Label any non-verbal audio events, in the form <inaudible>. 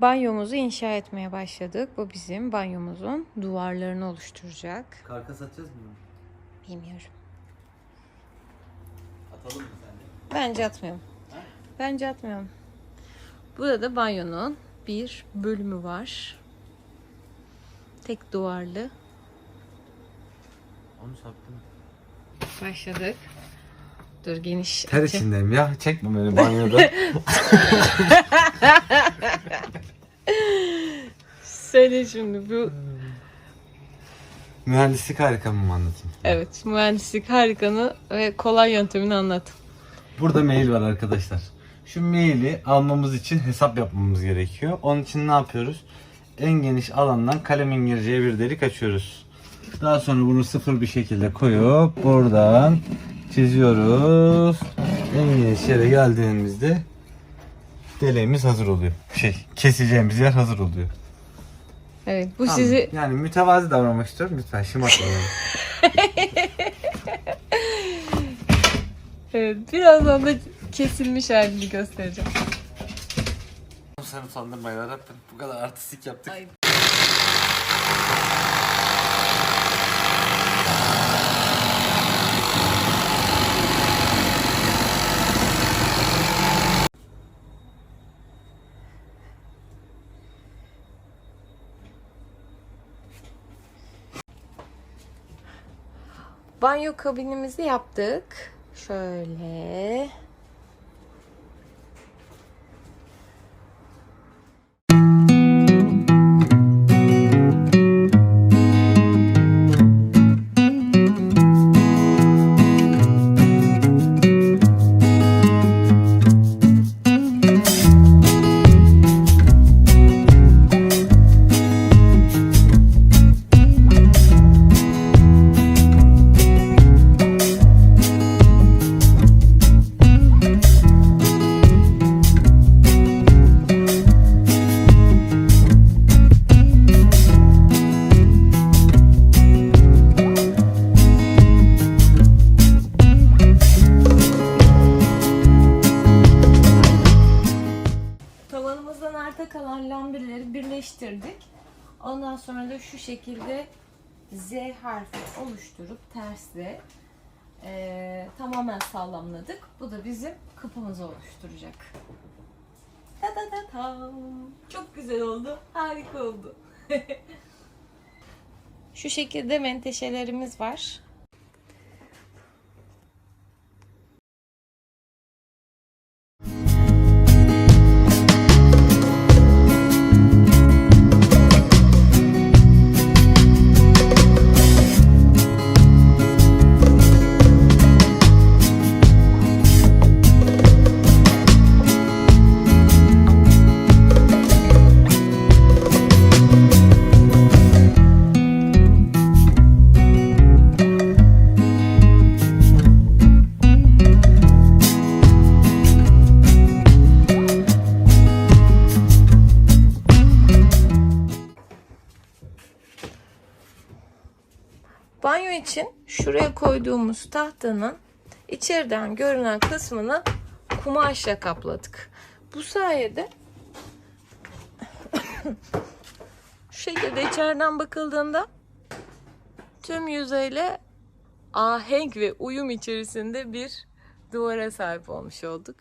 banyomuzu inşa etmeye başladık. Bu bizim banyomuzun duvarlarını oluşturacak. Karkas atacağız mı? Bilmiyorum. Atalım mı sence? Bence atmayalım. Bence atmayalım. Burada da banyonun bir bölümü var. Tek duvarlı. Onu sattım. Başladık. Dur geniş. Ter açı. içindeyim ya. Çekme beni banyoda. <laughs> Söyle şimdi bu. Mühendislik harikamı mı anlatayım? Evet mühendislik harikanı ve kolay yöntemini anlat. Burada mail var arkadaşlar. Şu maili almamız için hesap yapmamız gerekiyor. Onun için ne yapıyoruz? En geniş alandan kalemin gireceği bir delik açıyoruz. Daha sonra bunu sıfır bir şekilde koyup buradan çiziyoruz. En geniş yere geldiğimizde deleğimiz hazır oluyor. Şey, keseceğimiz yer hazır oluyor. Evet bu Tamam, sizi yani mütevazi davranmak istiyorum. Lütfen şımartma beni. <laughs> evet, birazdan da kesilmiş halini göstereceğim. Sen utandırma yarabbim. Bu kadar artistik yaptık. Ay. Banyo kabinimizi yaptık. Şöyle. Arta kalan lambeleri birleştirdik. Ondan sonra da şu şekilde Z harfi oluşturup tersle eee, tamamen sağlamladık. Bu da bizim kapımızı oluşturacak. Ta ta ta tam. Çok güzel oldu. Harika oldu. <laughs> şu şekilde menteşelerimiz var. Banyo için şuraya koyduğumuz tahtanın içeriden görünen kısmını kumaşla kapladık. Bu sayede <coughs> şu şekilde içeriden bakıldığında tüm yüzeyle ahenk ve uyum içerisinde bir duvara sahip olmuş olduk.